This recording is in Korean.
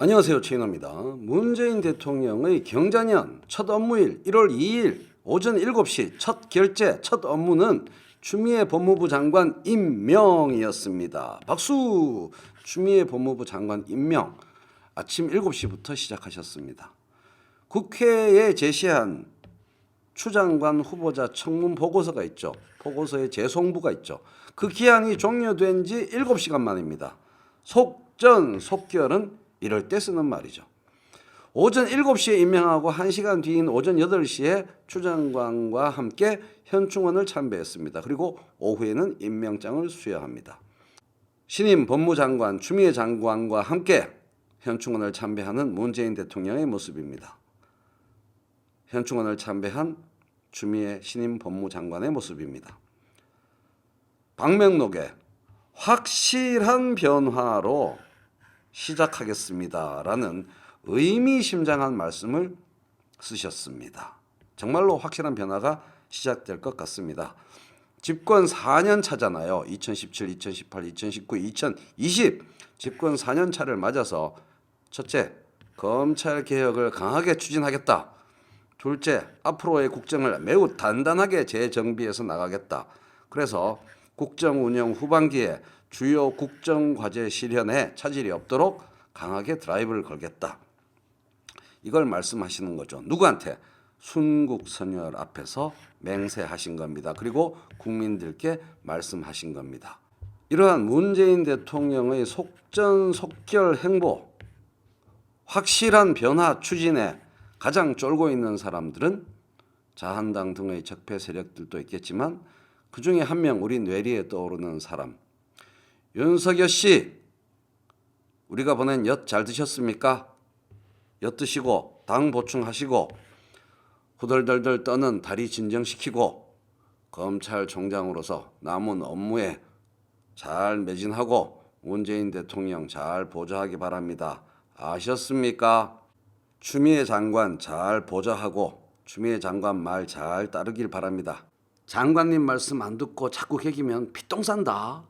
안녕하세요. 최인호입니다. 문재인 대통령의 경자년 첫 업무일 1월 2일 오전 7시 첫 결제, 첫 업무는 추미애 법무부 장관 임명이었습니다. 박수! 추미애 법무부 장관 임명 아침 7시부터 시작하셨습니다. 국회에 제시한 추 장관 후보자 청문 보고서가 있죠. 보고서에 재송부가 있죠. 그 기한이 종료된 지 7시간 만입니다. 속전, 속결은 이럴 때 쓰는 말이죠. 오전 7시에 임명하고 1시간 뒤인 오전 8시에 추 장관과 함께 현충원을 참배했습니다. 그리고 오후에는 임명장을 수여합니다. 신임 법무장관 추미애 장관과 함께 현충원을 참배하는 문재인 대통령의 모습입니다. 현충원을 참배한 추미애 신임 법무장관의 모습입니다. 방명록에 확실한 변화로 시작하겠습니다라는 의미심장한 말씀을 쓰셨습니다. 정말로 확실한 변화가 시작될 것 같습니다. 집권 4년 차잖아요. 2017, 2018, 2019, 2020 집권 4년 차를 맞아서 첫째, 검찰 개혁을 강하게 추진하겠다. 둘째, 앞으로의 국정을 매우 단단하게 재정비해서 나가겠다. 그래서 국정 운영 후반기에 주요 국정 과제 실현에 차질이 없도록 강하게 드라이브를 걸겠다. 이걸 말씀하시는 거죠. 누구한테? 순국 선열 앞에서 맹세하신 겁니다. 그리고 국민들께 말씀하신 겁니다. 이러한 문재인 대통령의 속전속결 행보, 확실한 변화 추진에 가장 쫄고 있는 사람들은 자한당 등의 적폐 세력들도 있겠지만 그 중에 한 명 우리 뇌리에 떠오르는 사람 윤석열 씨 우리가 보낸 엿 잘 드셨습니까? 엿 드시고 당 보충하시고 후덜덜덜 떠는 다리 진정시키고 검찰총장으로서 남은 업무에 잘 매진하고 문재인 대통령 잘 보좌하기 바랍니다. 아셨습니까? 추미애 장관 잘 보좌하고 추미애 장관 말 잘 따르길 바랍니다. 장관님 말씀 안 듣고 자꾸 개기면 피똥 산다.